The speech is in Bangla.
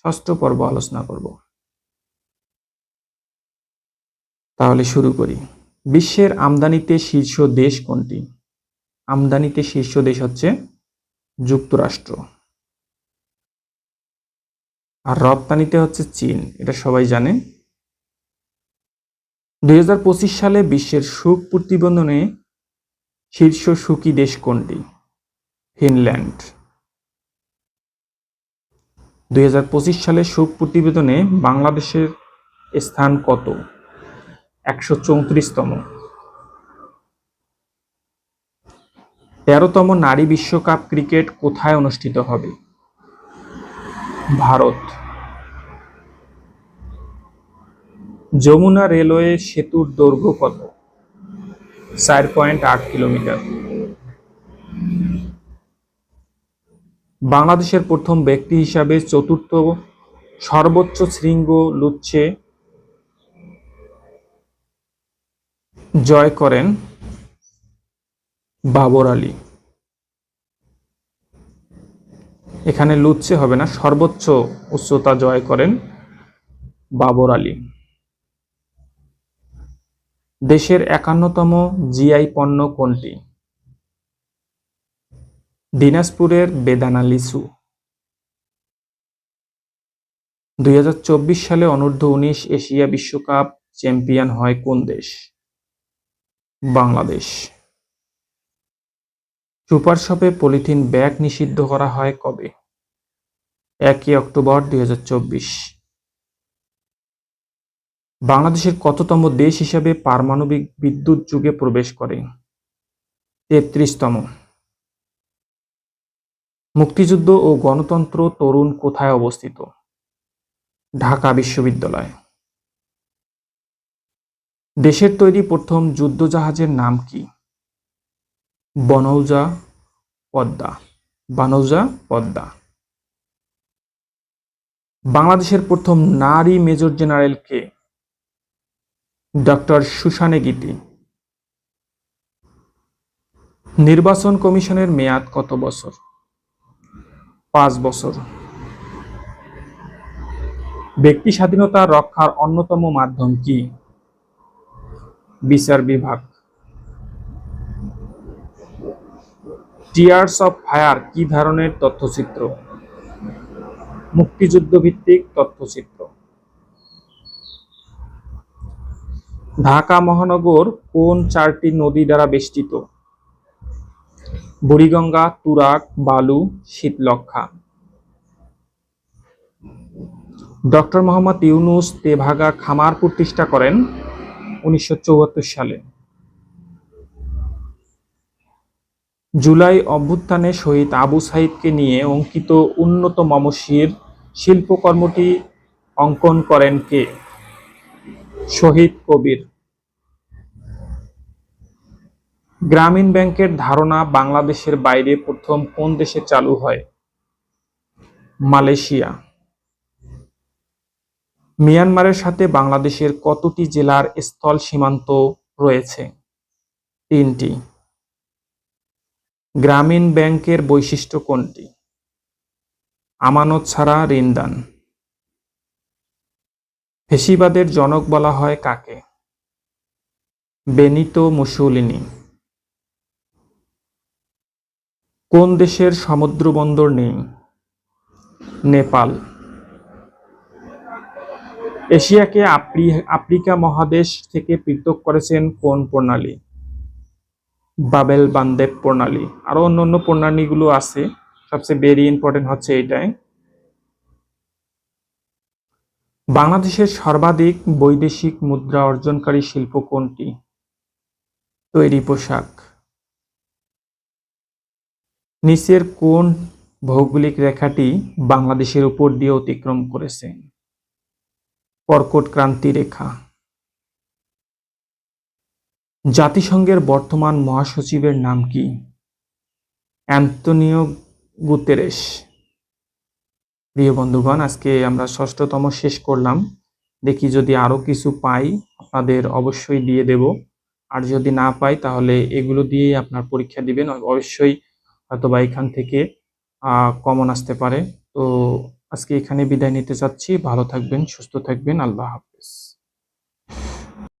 ষষ্ঠ পর্ব আলোচনা করব। তাহলে শুরু করি। বিশ্বের আমদানিতে শীর্ষ দেশ কোনটি? আমদানিতে শীর্ষ দেশ হচ্ছে যুক্তরাষ্ট্র। আর রপ্তানিতে হচ্ছে চীন, এটা সবাই জানে। দুই হাজার পঁচিশ সালে বিশ্বের সুখ প্রতিবন্ধনে শীর্ষ সুখী দেশ কোনটি? ফিনল্যান্ড। দুই হাজার পঁচিশ সালে সুখ প্রতিবেদনে বাংলাদেশের স্থান কত? একশো চৌত্রিশতম। তেরোতম নারী বিশ্বকাপ ক্রিকেট কোথায় অনুষ্ঠিত হবে? ভারত। যমুনা রেলওয়ে সেতুর দৈর্ঘ্য কত? চার পয়েন্ট আট কিলোমিটার। বাংলাদেশের প্রথম ব্যক্তি হিসাবে চতুর্থ সর্বোচ্চ শৃঙ্গ লুচ্ছে। জয় করেন বাবর আলী। এখানে লুচ্ছে হবে না, সর্বোচ্চ উচ্চতা জয় করেন বাবর আলী। দেশের একান্নতম জিআই পণ্য কোনটি? দিনাজপুরের বেদানা লিচু। দুই চব্বিশ সালে অনূর্ধ্ব উনিশ এশিয়া বিশ্বকাপ চ্যাম্পিয়ন হয় কোন দেশ? বাংলাদেশ। সুপার শপে পলিথিন ব্যাগ নিষিদ্ধ করা হয় কবে? একই অক্টোবর দুই হাজার চব্বিশ। বাংলাদেশের কততম দেশ হিসাবে পারমাণবিক বিদ্যুৎ যুগে প্রবেশ করে? তেত্রিশতম। মুক্তিযুদ্ধ ও গণতন্ত্র তরুণ কোথায় অবস্থিত? ঢাকা বিশ্ববিদ্যালয়। দেশের তৈরি প্রথম যুদ্ধজাহাজের নাম কি? বনৌজা পদ্মা। বানৌজা পদ্মা। বাংলাদেশের প্রথম নারী মেজর জেনারেল কে? ডক্টর সুশানে গীতি। নির্বাচন কমিশনের মেয়াদ কত বছর? পাঁচ বছর। ব্যক্তি স্বাধীনতা রক্ষার অন্যতম মাধ্যম কি? বিচার বিভাগ। টিয়ার্স অফ ফায়ার কি ধরনের তথ্যচিত্র? মুক্তিযুদ্ধ ভিত্তিক তথ্যচিত্র। ঢাকা মহানগর কোন চারটি নদী দ্বারা বেষ্টিত? বুড়িগঙ্গা, তুরাগ, বালু শীতলক্ষা ডক্টর মোহাম্মদ ইউনুস তেভাগা খামার প্রতিষ্ঠা করেন উনিশশো চুয়াত্তর সালে। জুলাই অভ্যুত্থানে শহীদ আবু সাইদকে নিয়ে অঙ্কিত উন্নত মমশির শিল্পকর্মটি অঙ্কন করেন কে? শহীদ কবির। গ্রামীণ ব্যাংকের ধারণা বাংলাদেশের বাইরে প্রথম কোন দেশে চালু হয়? মালয়েশিয়া। মিয়ানমারের সাথে বাংলাদেশের কতটি জেলার স্থল সীমান্ত রয়েছে? তিনটি। গ্রামীণ ব্যাংকের বৈশিষ্ট্য কোনটি? আমানত ছাড়া ঋণদান ফেসিবাদের জনক বলা হয় কাকে? Benito Mussolini. কোন দেশের সমুদ্র বন্দর নেই? নেপাল। এশিয়াকে আফ্রিকা মহাদেশ থেকে পৃথক করেছেন কোন প্রণালী? বাবেল বান্দেব প্রণালী। আরও অন্য অন্য প্রণালীগুলো আছে। সবচেয়ে ভেরি ইম্পর্টেন্ট হচ্ছে এটাই। বাংলাদেশের সর্বাধিক বৈদেশিক মুদ্রা অর্জনকারী শিল্প কোনটি? তৈরি পোশাক। নিচের কোন ভৌগোলিক রেখাটি বাংলাদেশের উপর দিয়ে অতিক্রম করেছে। কর্কট ক্রান্তি রেখা। জাতিসংঘের বর্তমান মহাসচিবের নাম কি? অ্যান্তনিও গুতেরেস প্রিয় বন্ধুগণ, আজকে আমরা ষষ্ঠতম শেষ করলাম। দেখি যদি আরও কিছু পাই, আপনাদের অবশ্যই দিয়ে দেব। আর যদি না পাই, তাহলে এগুলো দিয়েই আপনার পরীক্ষা দিবেন। অবশ্যই হয়তোবা এখান থেকে কমন আসতে পারে। তো আজকে এখানে বিদায় নিতে চাচ্ছি। ভালো থাকবেন, সুস্থ থাকবেন। আল্লাহ হাফেজ।